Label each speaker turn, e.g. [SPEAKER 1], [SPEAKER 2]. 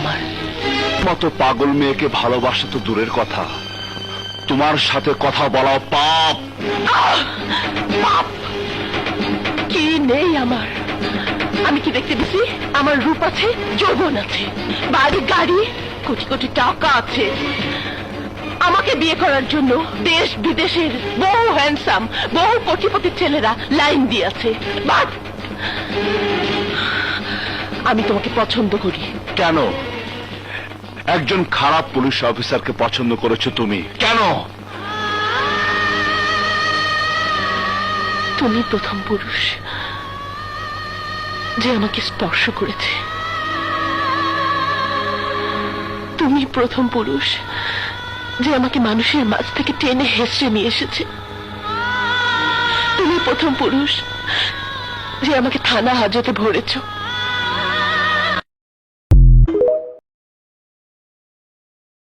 [SPEAKER 1] আমার।
[SPEAKER 2] মতো পাগল মেয়েকে ভালোবাসা তো দূরের কথা। তোমার সাথে কথা বলা পাপ।
[SPEAKER 1] পাপ। কি নেই আমার? আমি কি দেখতে দিছি আমার রূপ আছে যৌবন আছে বাড়ি গাড়ি কোটি কোটি টাকা আছে। আমাকে বিয়ে করার জন্য দেশ বিদেশের বহু হ্যান্ডসাম বহু কোটিপতি ছেলেরা লাইন দিয়েছে বাট আমি তোমাকে পছন্দ করি।
[SPEAKER 2] কেন? একজন খারাপ পুলিশ অফিসারকে পছন্দ করেছ তুমি। কেন?
[SPEAKER 1] তুমি প্রথম পুরুষ যে আমাকে স্পর্শ করেছে। তুমি প্রথম পুরুষ যে আমাকে মানুষের মাঝ থেকে টেনে হেসড়ে নিয়ে এসেছে। তুমি প্রথম পুরুষ যে আমাকে থানা হাজতে ভরেছ।